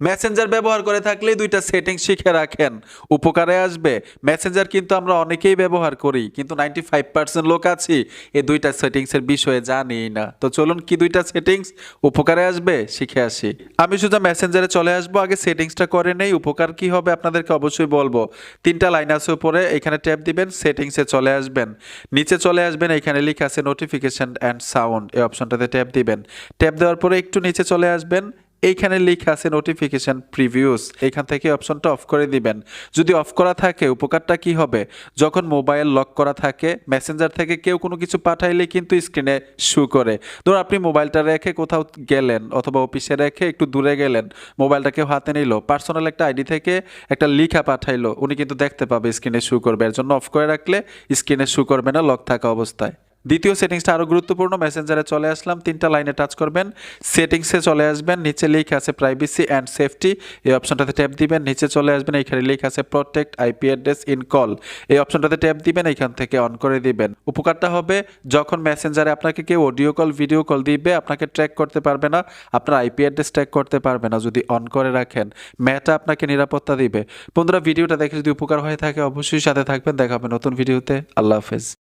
Messenger ব্যবহার করে থাকলে দুইটা সেটিং শিখে রাখেন। উপকারে আসবে। মেসেঞ্জার কিন্তু আমরা অনেকেই ব্যবহার করি, কিন্তু নাইনটি ফাইভ পার্সেন্ট লোক আছি, এই দুইটা সেটিংসের বিষয়ে জানি না। তো চলুন কি দুইটা সেটিংস উপকারে আসবে? শিখে আসি। আমি শুধু মেসেঞ্জারে চলে আসব, আগে সেটিংসটা করে নেই, উপকার কি হবে আপনাদেরকে অবশ্যই বলব। তিনটা লাইন আছে উপরে, এখানে ট্যাপ দিবেন সেটিংসে চলে আসবেন। নিচে চলে আসবেন, এখানে লেখা আছে নোটিফিকেশন অ্যান্ড সাউন্ড এই অপশনটাতে ট্যাপ দিবেন। ট্যাপ দেওয়ার পরে একটু নিচে চলে আসবেন এইখানে লেখা আছে নোটিফিকেশন প্রিভিউস এখান থেকে অপশনটা অফ করে দিবেন। যদি অফ করা থাকে, উপকারটা কি হবে? যখন মোবাইল লক করা থাকে মেসেঞ্জার থেকে কেউ কোনো কিছু পাঠাইলে কিন্তু স্ক্রিনে শু করে। ধরুন আপনি মোবাইলটা রেখে কোথাও গেলেন অথবা অফিসে রেখে একটু দূরে গেলেন মোবাইলটা কেউ হাতে নিল পার্সোনাল একটা আইডি থেকে একটা লিখা পাঠাইলো, উনি কিন্তু দেখতে পাবে স্ক্রিনে শু করবে। এর জন্য অফ করে রাখলে স্ক্রিনে শু করবে না লক থাকা অবস্থায়। দ্বিতীয় সেটিংসটা আরও গুরুত্বপূর্ণ মেসেঞ্জারে চলে আসলাম, তিনটা লাইনে টাচ করবেন সেটিংসে চলে আসবেন, নিচে লিখে আছে প্রাইভেসি অ্যান্ড সেফটি এই অপশনটাতে ট্যাপ দিবেন, নিচে চলে আসবেন এখানে লিখে আছে protect IP address in call এই অপশনটাতে ট্যাপ দিবেন এখান থেকে অন করে দিবেন। উপকারটা হবে, যখন মেসেঞ্জারে আপনাকে কেউ অডিও কল ভিডিও কল দিবে, আপনাকে ট্র্যাক করতে পারবে না, আপনার আইপি অ্যাড্রেস ট্র্যাক করতে পারবে না, যদি অন করে রাখেন ম্যাটা আপনাকে নিরাপত্তা দিবে। বন্ধুরা ভিডিওটা দেখে যদি উপকার হয়ে থাকে, অবশ্যই সাথে থাকবেন, দেখা হবে নতুন ভিডিওতে আল্লাহ হাফেজ।